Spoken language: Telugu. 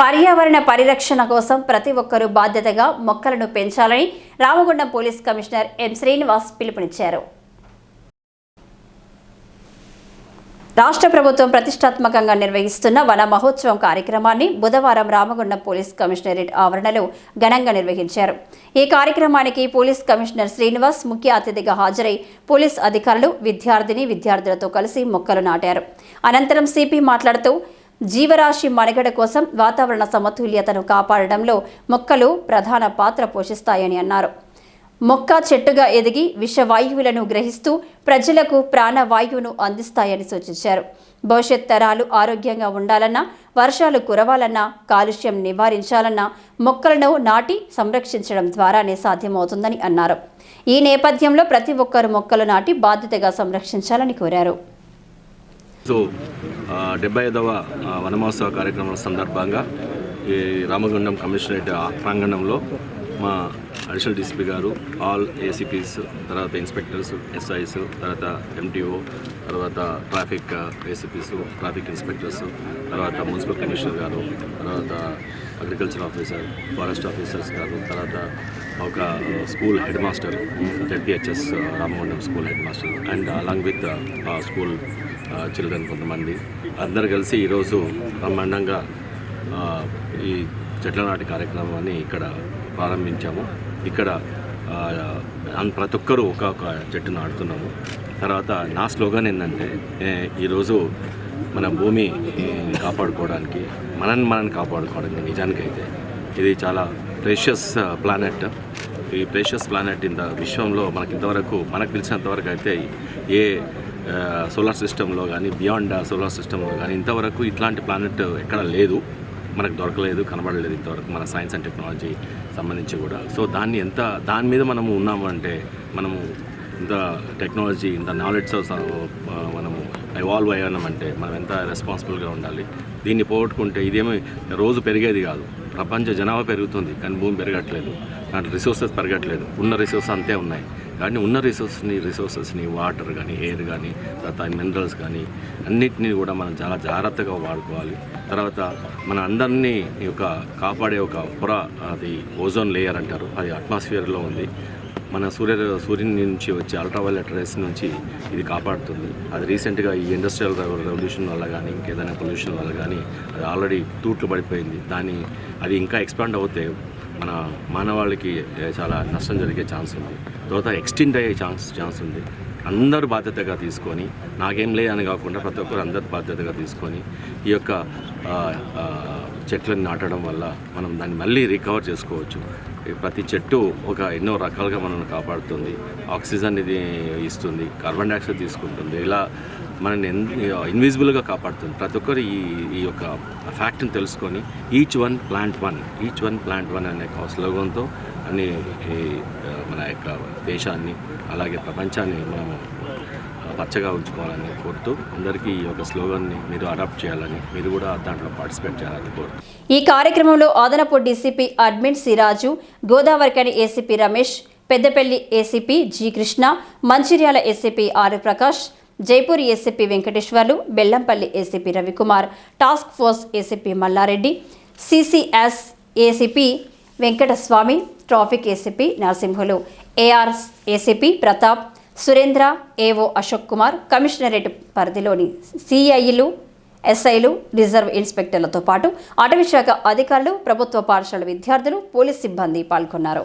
పర్యావరణ పరిరక్షణ కోసం ప్రతి ఒక్కరూ బాధ్యతగా మొక్కలను పెంచాలని Ramagundam police commissioner M Srinivas పిలుపునిచ్చారు. రాష్ట్ర ప్రభుత్వం ప్రతిష్టాత్మకంగా నిర్వహిస్తున్న వన మహోత్సవం కార్యక్రమాన్ని బుధవారం రామగుండం పోలీస్ కమిషనరేట్ ఆవరణలో ఘనంగా నిర్వహించారు. ఈ కార్యక్రమానికి పోలీస్ కమిషనర్ శ్రీనివాస్ ముఖ్య అతిథిగా హాజరై పోలీస్ అధికారులు విద్యార్థిని విద్యార్థులతో కలిసి మొక్కలు నాటారు. అనంతరం సిపి మాట్లాడుతూ జీవరాశి మనుగడ కోసం వాతావరణ సమతుల్యతను కాపాడడంలో మొక్కలు ప్రధాన పాత్ర పోషిస్తాయని అన్నారు. మొక్క చెట్టుగా ఎదిగి విషవాయువులను గ్రహిస్తూ ప్రజలకు ప్రాణవాయువును అందిస్తాయని సూచించారు. భవిష్యత్ తరాలు ఆరోగ్యంగా ఉండాలన్నా వర్షాలు కురవాలన్నా కాలుష్యం నివారించాలన్నా మొక్కలను నాటి సంరక్షించడం ద్వారానే సాధ్యమవుతుందని అన్నారు. ఈ నేపథ్యంలో ప్రతి ఒక్కరు మొక్కలు నాటి బాధ్యతగా సంరక్షించాలని కోరారు. సో డెబ్బై ఐదవ వనమహోత్సవ కార్యక్రమం సందర్భంగా ఈ రామగుండం కమిషనరేట్ ప్రాంగణంలో మా అడిషనల్ డీసీపీ గారు ఆల్ ఏసీపీస్ తర్వాత ఇన్స్పెక్టర్స్ ఎస్ఐస్ తర్వాత ఎంటీఓ తర్వాత ట్రాఫిక్ ఏసీపీస్ ట్రాఫిక్ ఇన్స్పెక్టర్స్ తర్వాత మున్సిపల్ కమిషనర్ గారు తర్వాత అగ్రికల్చర్ ఆఫీసర్ ఫారెస్ట్ ఆఫీసర్స్ గారు తర్వాత ఒక school headmaster ZPHS Ramagundam school headmaster and along with school children కొంతమంది. అందరు కలిసి ఈరోజు బ్రహ్మాండంగా ఈ చెట్ల నాటి కార్యక్రమాన్ని ఇక్కడ ప్రారంభించాము. ఇక్కడ ప్రతి ఒక్కరూ ఒక ఒక చెట్టు నాటుతున్నాము తర్వాత నా స్లోగన్ ఏంటంటే ఈరోజు మన భూమి కాపాడుకోవడానికి మనల్ని మనని కాపాడుకోవడానికి నిజానికైతే ఇది చాలా ప్రేషియస్ ప్లానెట్. ఈ ప్రేషియస్ ప్లానెట్ ఇంత విశ్వంలో మనకి ఇంతవరకు మనకు తెలిసినంతవరకు అయితే ఏ సోలార్ సిస్టంలో కానీ బియాండ్ సోలార్ సిస్టంలో కానీ ఇంతవరకు ఇట్లాంటి ప్లానెట్ ఎక్కడ లేదు. మనకు దొరకలేదు కనబడలేదు ఇంతవరకు మన సైన్స్ అండ్ టెక్నాలజీ సంబంధించి కూడా. సో దాన్ని ఎంత దాని మీద మనము ఉన్నామంటే మనము ఇంత టెక్నాలజీ ఇంత నాలెడ్జ్ మనము ఇవాల్వ్ అయ్యామంటే మనం ఎంత రెస్పాన్సిబుల్గా ఉండాలి? దీన్ని పోగొట్టుకుంటే ఇదేమి రోజు పెరిగేది కాదు. ప్రపంచ జనాభా పెరుగుతుంది కానీ భూమి పెరగట్లేదు. దాంట్లో రిసోర్సెస్ పెరగట్లేదు. ఉన్న రిసోర్సెస్ అంతే ఉన్నాయి. కానీ ఉన్న రిసోర్స్ని రిసోర్సెస్ని వాటర్ కానీ ఎయిర్ కానీ తర్వాత మినరల్స్ కానీ అన్నిటినీ కూడా మనం చాలా జాగ్రత్తగా వాడుకోవాలి. తర్వాత మన అందరినీ ఈ యొక్క కాపాడే ఒక పొర అది ఓజోన్ లేయర్ అంటారు. అది అట్మాస్ఫియర్లో ఉంది. మన సూర్య సూర్యుని నుంచి వచ్చే అల్ట్రావైలెట్ రేస్ నుంచి ఇది కాపాడుతుంది. అది రీసెంట్గా ఈ ఇండస్ట్రియల్ రెవల్యూషన్ వల్ల కానీ ఇంకేదైనా పొల్యూషన్ వల్ల కానీ అది ఆల్రెడీ తూట్లు పడిపోయింది. దాన్ని అది ఇంకా ఎక్స్పాండ్ అవుతే మన మానవాళికి చాలా నష్టం జరిగే ఛాన్స్ ఉంది. తర్వాత ఎక్స్టెండ్ అయ్యే ఛాన్స్ ఛాన్స్ ఉంది. అందరూ బాధ్యతగా తీసుకొని నాకేం లే అని కాకుండా ప్రతి ఒక్కరు అందరు బాధ్యతగా తీసుకొని ఈ యొక్క చెట్లను నాటడం వల్ల మనం దాన్ని మళ్ళీ రికవర్ చేసుకోవచ్చు. ప్రతి చెట్టు ఒక ఎన్నో రకాలుగా మనల్ని కాపాడుతుంది. ఆక్సిజన్ ఇది ఇస్తుంది కార్బన్ డైఆక్సైడ్ తీసుకుంటుంది. ఇలా మనల్ని ఇన్విజిబుల్గా కాపాడుతుంది. ప్రతి ఒక్కరు ఈ ఈ యొక్క ఫ్యాక్ట్ని తెలుసుకొని each one plant one each one plant one అనే ఒక స్లోగన్తో అన్ని ఈ, మన యొక్క దేశాన్ని అలాగే ప్రపంచాన్ని మనము పచ్చగా ఉంచుకోవాలని కోరుతూ అందరికీ ఈ యొక్క స్లోగన్ని మీరు అడాప్ట్ చేయాలని మీరు కూడా దాంట్లో పార్టిసిపేట్ చేయాలని కోరుతూ. ఈ కార్యక్రమంలో అదనపు DCP admin Siraju Godavarikhani ACP Ramesh Peddapalli ACP G Krishna Mancherial ACP R Prakash Jaipur ACP Venkateswarlu Bellampalli ACP Ravikumar task force ACP Mallareddy CCS ACP Venkataswamy traffic ACP Narasimhulu AR ACP Pratap Surendra AO Ashok Kumar commissionerate పరిధిలోని సిఐలు ఎస్ఐలు రిజర్వ్ ఇన్స్పెక్టర్లతో పాటు అటవీ శాఖ అధికారులు ప్రభుత్వ పాఠశాల విద్యార్థులు పోలీస్ సిబ్బంది పాల్గొన్నారు.